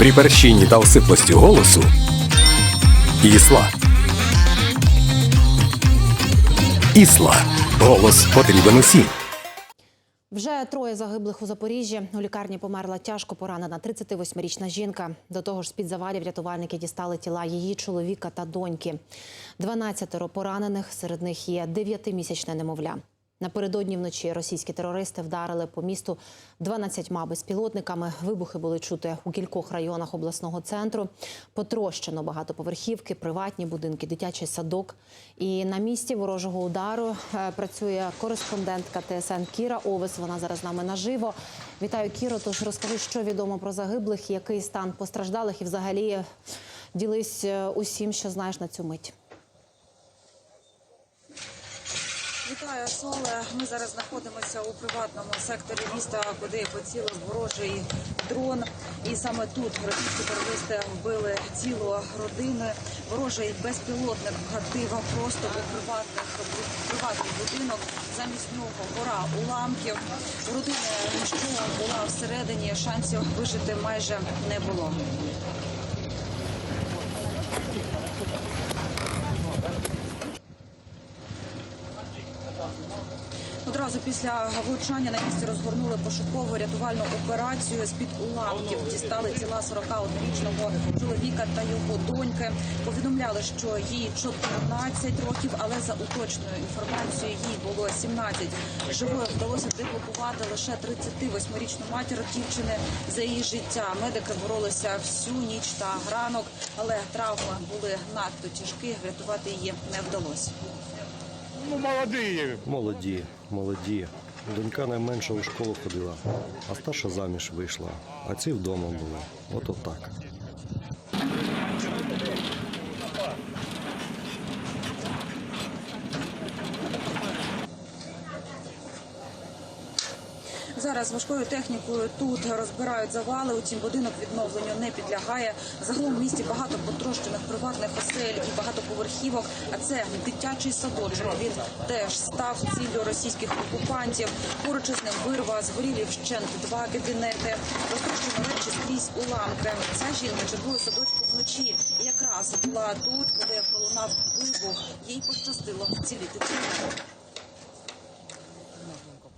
При перщині та осиплості голосу Ісла. Ісла. Голос потрібен усім. Вже троє загиблих у Запоріжжі. У лікарні померла тяжко поранена 38-річна жінка. До того ж, з-під завалів рятувальники дістали тіла її чоловіка та доньки. 12 поранених, серед них є 9-місячне немовля. Напередодні вночі російські терористи вдарили по місту 12 безпілотниками. Вибухи були чути у кількох районах обласного центру. Потрощено багатоповерхівки, приватні будинки, дитячий садок. І на місці ворожого удару е, працює кореспондентка ТСН Кіра Овес. Вона зараз з нами наживо. Вітаю, Кіро. Тож розкажи, що відомо про загиблих, який стан постраждалих, і взагалі ділись е, усім, що знаєш на цю мить. Вітаю, Соле. Ми зараз знаходимося у приватному секторі міста, куди поцілив ворожий дрон. І саме тут російські терористи вбили цілу родини. Ворожий безпілотник гатив просто у приватних приватний будинок. Замість нього гора уламків. У родини була всередині, шансів вижити майже не було. Одразу після влучання на місці розгорнули пошукову рятувальну операцію. З під уламків дістали тіла 41-річного чоловіка та його доньки. Повідомляли, що їй 14 років, але за уточною інформацією їй було 17. Живою вдалося деблокувати лише 38-річну матір дівчини за її життя. Медики боролися всю ніч та ранок, але травми були надто тяжкі. Врятувати її не вдалося. Ну, молодые. Молоді, молоді. Донька найменша у школу ходила, а старша заміж вийшла, а ці вдома були. Ото так. Зараз важкою технікою тут розбирають завали. Утім, будинок відновленню не підлягає. Загалом в місті багато потрощених приватних осель і багатоповерхівок. А це дитячий садочок. Він теж став ціллю російських окупантів. Поруч із ним вирва, згорілі вщент два кабінети. Розтрощено речі скрізь уламки. Ця жінка чергує садочку вночі. Якраз була тут, коли пролунав вибух. Їй пощастило вціліти.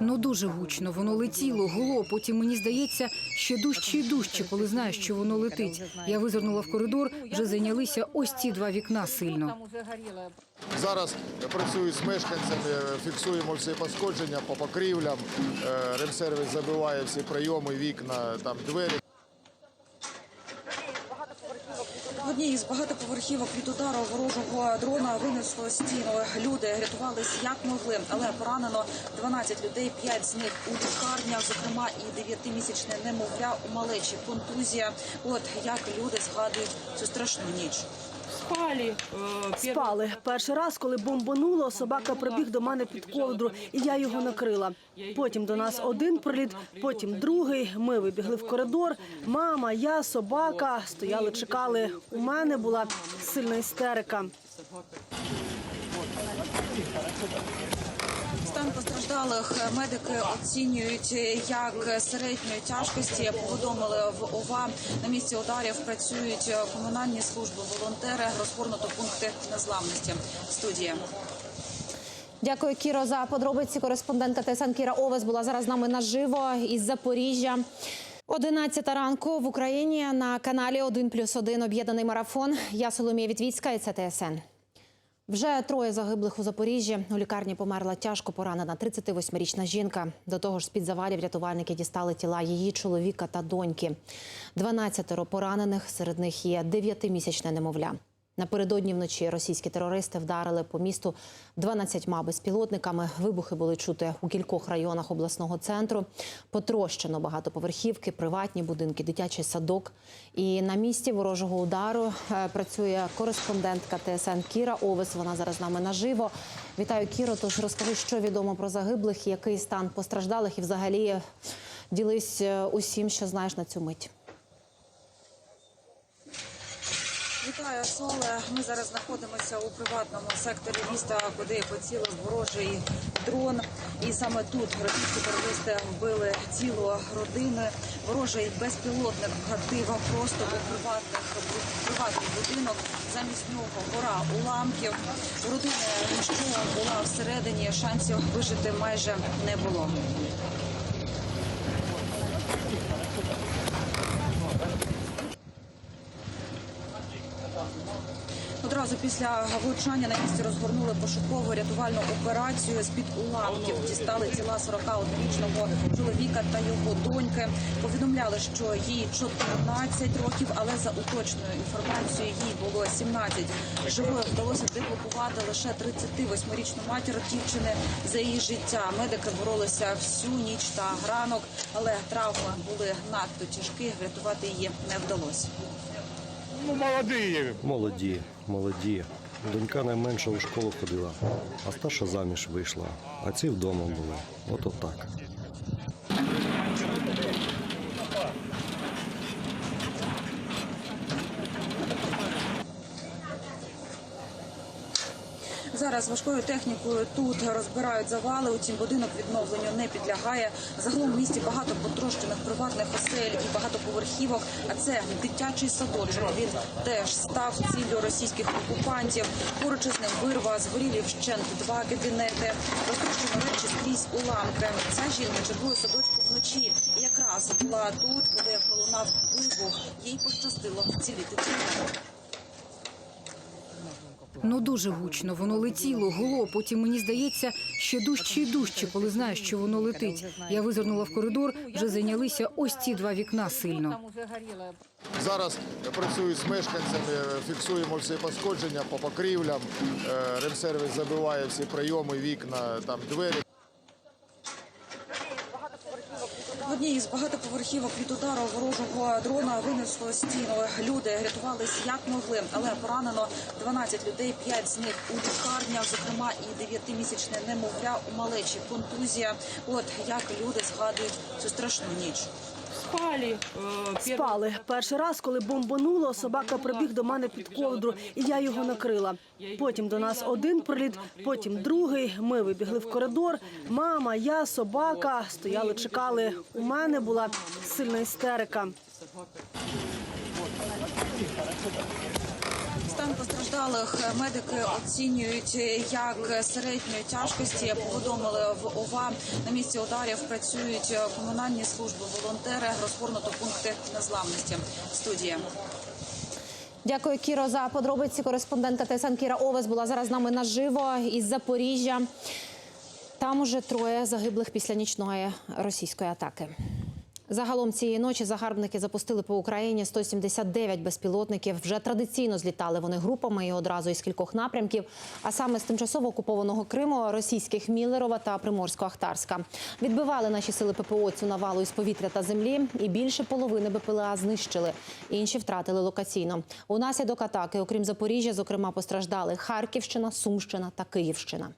Ну дуже гучно воно летіло, гуло. Потім мені здається, ще дужче і дужче, коли знаєш, що воно летить. Я визирнула в коридор, вже зайнялися ось ці два вікна сильно. Зараз працюю з мешканцями, фіксуємо всі пошкодження по покрівлям. Е, Ремсервіс забиває всі прийоми, вікна, там двері. В одній із багатоповерхівок від удару ворожого дрона винесло стіну. Люди рятувались як могли, але поранено 12 людей, 5 з них у лікарнях, зокрема і 9-місячне немовля у малечі. Контузія. От як люди згадують цю страшну ніч. Спали. э, Спали. Перший раз, коли бомбануло, собака прибіг до мене під ковдру, і я його накрила. Потім до нас один приліт, потім другий. Ми вибігли в коридор. Мама, я, собака стояли, чекали. У мене була сильна істерика. Постраждалих медики оцінюють як середньої тяжкості. Повідомили в ОВА. На місці ударів працюють комунальні служби, волонтери, розгорнуто пункти незламності. Студія. Дякую, Кіро, за подробиці. Кореспондентка ТСН Кіра Овес була зараз з нами наживо із Запоріжжя. 11 ранку в Україні на каналі 1 плюс 1 об'єднаний марафон. Я Соломія Вітвіцька і це ТСН. Вже троє загиблих у Запоріжжі. У лікарні померла тяжко поранена 38-річна жінка. До того ж, з-під завалів рятувальники дістали тіла її чоловіка та доньки. 12 поранених, серед них є 9-місячне немовля. Напередодні вночі російські терористи вдарили по місту 12 безпілотниками. Вибухи були чути у кількох районах обласного центру. Потрощено багатоповерхівки, приватні будинки, дитячий садок. І на місці ворожого удару е, працює кореспондентка ТСН Кіра Овес. Вона зараз з нами наживо. Вітаю, Кіро. Тож розкажи, що відомо про загиблих, який стан постраждалих, і взагалі ділись е, усім, що знаєш на цю мить. Вітаю, Соле. Ми зараз знаходимося у приватному секторі міста, куди поцілив ворожий дрон. І саме тут російські терористи вбили цілу родину. Ворожий безпілотник вгатив просто у приватних приватний будинок. Замість нього гора уламків. Родини що була всередині, шансів вижити майже не було. Одразу після влучання на місці розгорнули пошукову рятувальну операцію. З під уламків дістали тіла 41-річного чоловіка та його доньки. Повідомляли, що їй 14 років, але за уточною інформацією їй було 17. Живою вдалося деблокувати лише 38-річну матір дівчини за її життя. Медики боролися всю ніч та ранок, але травми були надто тяжкі. Врятувати її не вдалося. Молоді, молоді. Донька найменша у школу ходила, а старша заміж вийшла, а ці вдома були. Ото так. Зараз важкою технікою тут розбирають завали. Утім, будинок відновленню не підлягає. Загалом в місті багато потрощених приватних осель і багатоповерхівок. А це дитячий садочок. Він теж став ціллю російських окупантів. Поруч із ним вирва, згорілі вщент два кабінети. Розтрощені речі скрізь уламки. Ця жінка чергує садочку вночі. І якраз була тут, коли пролунав вибух. Їй пощастило вціліти. Ну дуже гучно. Воно летіло, гуло. Потім мені здається, ще дужче і дужче, коли знаєш, що воно летить. Я визирнула в коридор, вже зайнялися ось ці два вікна сильно. Зараз працюю з мешканцями, фіксуємо всі пошкодження по покрівлям. Е, Ремсервіс забиває всі прийоми, вікна, там двері. В одній із багатоповерхівок від удару ворожого дрона винесло стіну. Люди рятувались як могли, але поранено 12 людей, 5 з них у лікарнях, зокрема і 9-місячне немовля у малечі. Контузія. От як люди згадують цю страшну ніч. Спали. э, Спали. Перший раз, коли бомбануло, собака прибіг до мене під ковдру, і я його накрила. Потім до нас один приліт, потім другий. Ми вибігли в коридор. Мама, я, собака стояли, чекали. У мене була сильна істерика. Постраждалих медики оцінюють як середньої тяжкості. Повідомили в ОВА. На місці ударів працюють комунальні служби, волонтери, розгорнуто пункти незламності. Студія. Дякую, Кіро, за подробиці. Кореспондентка ТСН Кіра Овес була зараз з нами наживо із Запоріжжя. Там уже троє загиблих після нічної російської атаки. Загалом цієї ночі загарбники запустили по Україні 179 безпілотників. Вже традиційно злітали вони групами і одразу із кількох напрямків. А саме з тимчасово окупованого Криму, російських Міллерова та Приморсько-Ахтарська. Відбивали наші сили ППО цю навалу із повітря та землі, і більше половини БПЛА знищили. Інші втратили локаційно. Унаслідок атаки, окрім Запоріжжя, зокрема постраждали Харківщина, Сумщина та Київщина.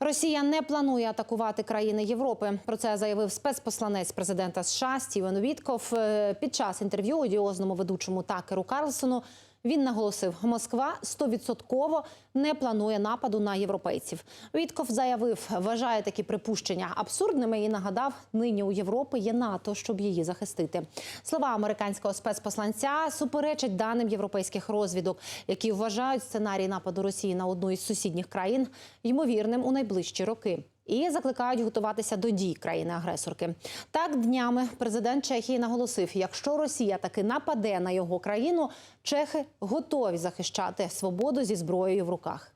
Росія не планує атакувати країни Європи. Про це заявив спецпосланець президента США Стівен Вітков Е, під час інтерв'ю одіозному ведучому Такеру Карлсону. Він наголосив, Москва стовідсотково не планує нападу на європейців. Вітков заявив, вважає такі припущення абсурдними і нагадав, нині у Європи є НАТО, щоб її захистити. Слова американського спецпосланця суперечать даним європейських розвідок, які вважають сценарій нападу Росії на одну із сусідніх країн ймовірним у найближчі роки. І закликають готуватися до дій країни-агресорки. Так днями президент Чехії наголосив: якщо Росія таки нападе на його країну, чехи готові захищати свободу зі зброєю в руках.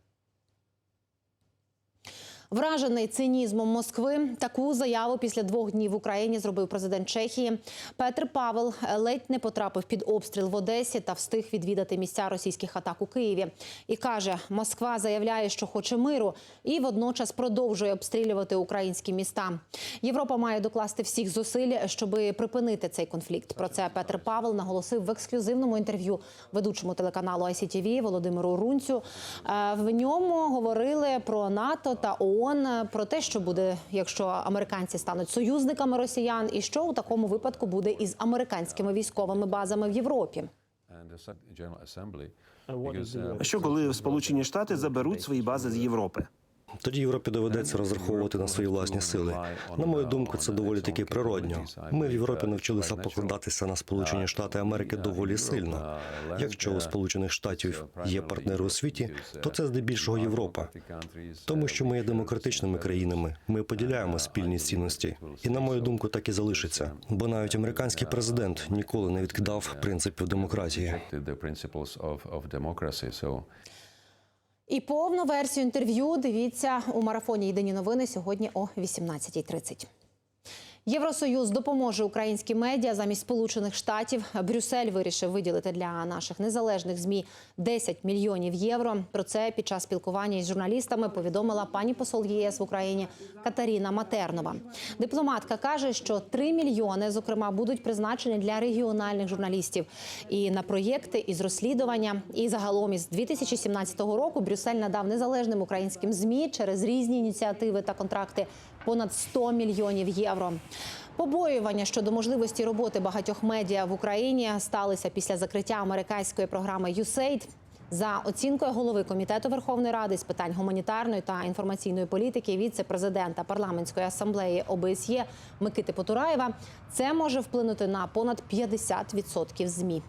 Вражений цинізмом Москви таку заяву після двох днів в Україні зробив президент Чехії. Петр Павел ледь не потрапив під обстріл в Одесі та встиг відвідати місця російських атак у Києві. І каже, Москва заявляє, що хоче миру, і водночас продовжує обстрілювати українські міста. Європа має докласти всіх зусиль, щоб припинити цей конфлікт. Про це Петр Павел наголосив в ексклюзивному інтерв'ю ведучому телеканалу ICTV Володимиру Рунцю. Е, В ньому говорили про НАТО та ООН, про те, що буде, якщо американці стануть союзниками росіян, і що у такому випадку буде із американськими військовими базами в Європі. Що коли Сполучені Штати заберуть свої бази з Європи? Тоді Європі доведеться розраховувати на свої власні сили. На мою думку, це доволі таки природньо. Ми в Європі навчилися покладатися на Сполучені Штати Америки доволі сильно. Якщо у Сполучених Штатів є партнери у світі, то це здебільшого Європа. Тому що ми є демократичними країнами, ми поділяємо спільні цінності, і на мою думку, так і залишиться. Бо навіть американський президент ніколи не відкидав принципів демократії. І повну версію інтерв'ю дивіться у марафоні Єдині новини сьогодні о 18.30. Євросоюз допоможе українським медіа замість Сполучених Штатів. Брюссель вирішив виділити для наших незалежних змі 10 мільйонів євро. Про це під час спілкування із журналістами повідомила пані посол ЄС в Україні Катаріна Матернова. Дипломатка каже, що 3 мільйони, зокрема, будуть призначені для регіональних журналістів і на проєкти із розслідування. І загалом із 2017 року Брюссель надав незалежним українським змі через різні ініціативи та контракти понад 100 мільйонів євро. Побоювання щодо можливості роботи багатьох медіа в Україні сталися після закриття американської програми USAID. За оцінкою голови комітету Верховної Ради з питань гуманітарної та інформаційної політики, віце-президента парламентської асамблеї ОБСЄ Микити Потураєва, це може вплинути на понад 50% змі.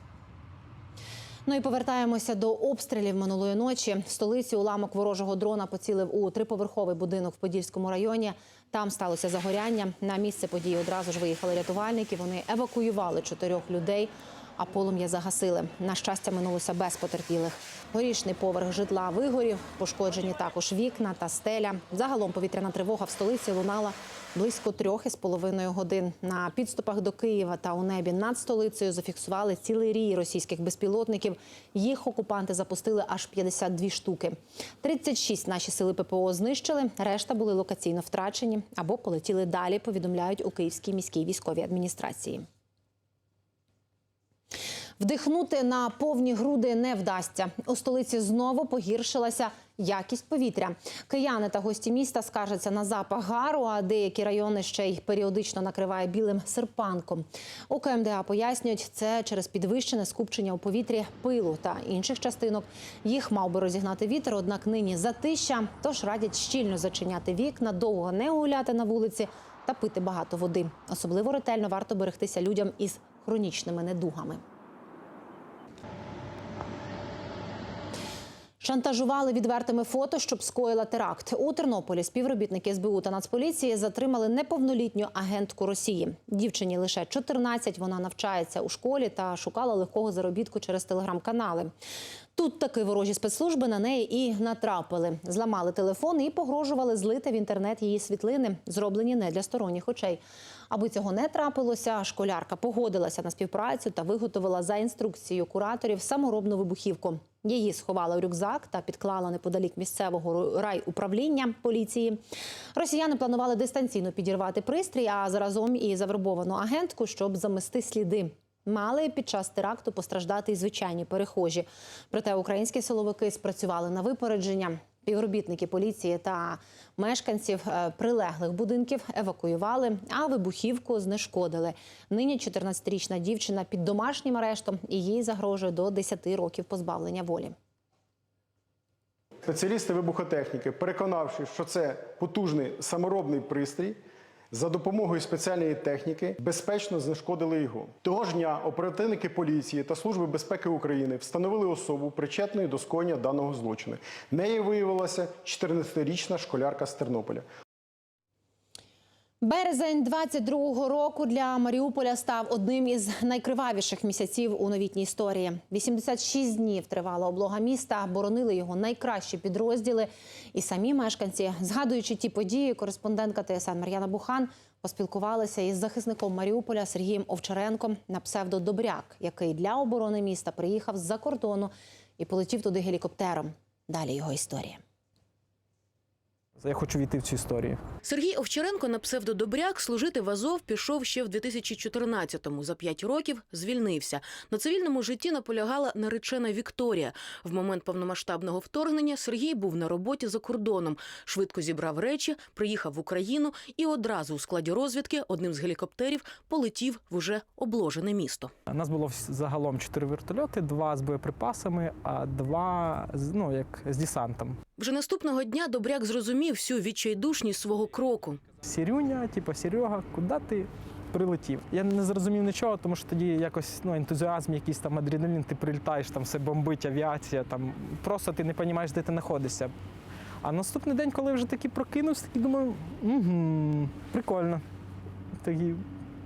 Ну і повертаємося до обстрілів минулої ночі. В столиці уламок ворожого дрона поцілив у триповерховий будинок в Подільському районі. Там сталося загоряння. На місце події одразу ж виїхали рятувальники. Вони евакуювали чотирьох людей, а полум'я загасили. На щастя, минулося без потерпілих. Горішний поверх житла вигорів, пошкоджені також вікна та стеля. Загалом повітряна тривога в столиці лунала близько трьох із половиною годин. На підступах до Києва та у небі над столицею зафіксували цілий рій російських безпілотників. Їх окупанти запустили аж 52 штуки. 36 наші сили ППО знищили. Решта були локаційно втрачені або полетіли далі. Повідомляють у Київській міській військовій адміністрації. Вдихнути на повні груди не вдасться. У столиці знову погіршилася якість повітря. Кияни та гості міста скаржаться на запах гару, а деякі райони ще й періодично накриває білим серпанком. У КМДА пояснюють, це через підвищене скупчення у повітрі пилу та інших частинок. Їх мав би розігнати вітер, однак нині затища. Тож радять щільно зачиняти вікна, довго не гуляти на вулиці та пити багато води. Особливо ретельно варто берегтися людям із хронічними недугами. Шантажували відвертими фото, щоб скоїла теракт. У Тернополі співробітники СБУ та Нацполіції затримали неповнолітню агентку Росії. Дівчині лише 14, Вона навчається у школі та шукала легкого заробітку через телеграм-канали. Тут таки ворожі спецслужби на неї і натрапили. Зламали телефон і погрожували злити в інтернет її світлини, зроблені не для сторонніх очей. Аби цього не трапилося, школярка погодилася на співпрацю та виготовила за інструкцією кураторів саморобну вибухівку. Її сховала в рюкзак та підклала неподалік місцевого райуправління поліції. Росіяни планували дистанційно підірвати пристрій, а заразом і завербовану агентку, щоб замести сліди. Мали під час теракту постраждати і звичайні перехожі. Проте українські силовики спрацювали на випередження. Співробітники поліції та мешканців е, прилеглих будинків евакуювали, а вибухівку знешкодили. Нині 14-річна дівчина під домашнім арештом і їй загрожує до 10 років позбавлення волі. Спеціалісти вибухотехніки, переконавши, що це потужний саморобний пристрій, за допомогою спеціальної техніки безпечно знешкодили його. Того ж дня оперативники поліції та Служби безпеки України встановили особу причетною до скоєння даного злочину. Нею виявилася 14-річна школярка з Тернополя. Березень 22-го року для Маріуполя став одним із найкривавіших місяців у новітній історії. 86 днів тривала облога міста, боронили його найкращі підрозділи. І самі мешканці, згадуючи ті події, кореспондентка ТСН Мар'яна Бухан поспілкувалася із захисником Маріуполя Сергієм Овчаренком на псевдо Добряк, який для оборони міста приїхав з-за кордону і полетів туди гелікоптером. Далі його історія. Я хочу війти в цю історію. Сергій Овчаренко на псевдодобряк служити в Азов пішов ще в 2014-му. За п'ять років звільнився. На цивільному житті наполягала наречена Вікторія. В момент повномасштабного вторгнення Сергій був на роботі за кордоном. Швидко зібрав речі, приїхав в Україну і одразу у складі розвідки одним з гелікоптерів полетів в уже обложене місто. У нас було загалом чотири вертольоти, два з боєприпасами, а два ну як з десантом. Вже наступного дня Добряк зрозумів, зрозумів всю відчайдушність свого кроку. Сірюня, типу, Серега, куди ти прилетів? Я не зрозумів нічого, тому що тоді якось ну, ентузіазм, якийсь там адреналін, ти прилітаєш, там все бомбить, авіація, там просто ти не розумієш, де ти знаходишся. А наступний день, коли вже таки прокинувся, такий думаю, угу, прикольно. Такий,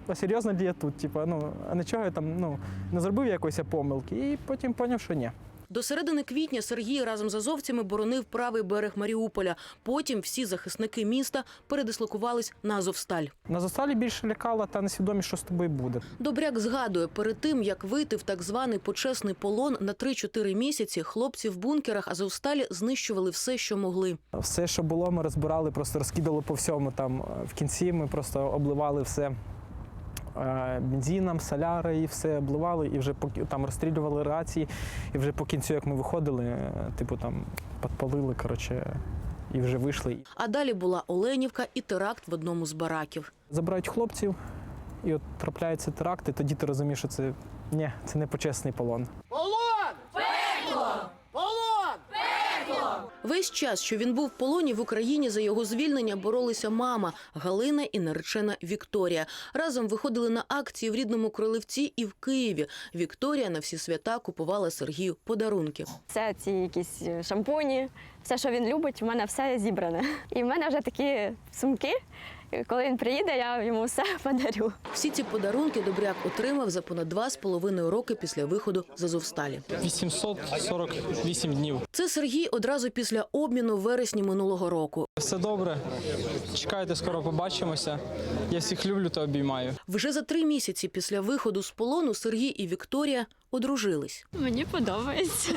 а серйозно я тут? Типу, ну, а нічого я там ну, не зробив якоїсь помилки. І потім зрозумів, що ні. До середини квітня Сергій разом з азовцями боронив правий берег Маріуполя. Потім всі захисники міста передислокувались на Азовсталь. На зосталі більше лякала та несвідомість, що з тобою буде. Добряк згадує, перед тим як вийти в так званий почесний полон на 3-4 місяці, хлопці в бункерах Азовсталі знищували все, що могли. Все, що було, ми розбирали, просто розкидали по всьому. Там е, в кінці ми просто обливали все бензином, соляри і все обливали, і вже там розстрілювали рації. І вже по кінцю, як ми виходили, е, типу там підпалили, коротше, і вже вийшли. А далі була Оленівка і теракт в одному з бараків. Забирають хлопців, і от трапляються теракти. тоді ти розумієш, що це ні, це не почесний полон. Весь час, що він був в полоні в Україні, за його звільнення боролися мама Галина і наречена Вікторія. Разом виходили на акції в рідному Кролевці і в Києві. Вікторія на всі свята купувала Сергію подарунки. Все ці якісь шампуні, все, що він любить, у мене все зібране. І в мене вже такі сумки. Коли він приїде, я йому все подарю. Всі ці подарунки Добряк отримав за понад два з половиною роки після виходу з Азовсталі. 848 днів. Це Сергій одразу після обміну в вересні минулого року. Все добре. Чекайте, скоро побачимося. Я всіх люблю та обіймаю. Вже за три місяці після виходу з полону Сергій і Вікторія одружились. Мені подобається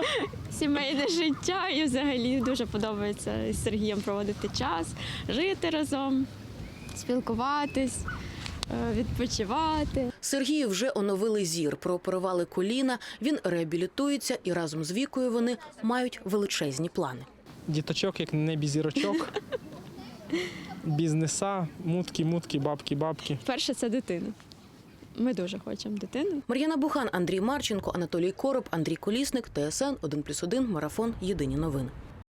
сімейне життя і взагалі дуже подобається з Сергієм проводити час, жити разом, спілкуватись, е, відпочивати. Сергію вже оновили зір, прооперували коліна. Він реабілітується і разом з вікою вони мають величезні плани. Діточок, як не зірочок. Бізнеса, мутки, мутки, бабки, бабки. Перше це дитина. Ми дуже хочемо дитину. Мар'яна Бухан, Андрій Марченко, Анатолій Короб, Андрій Колісник, ТСН 1+,1, Марафон. Єдині новини.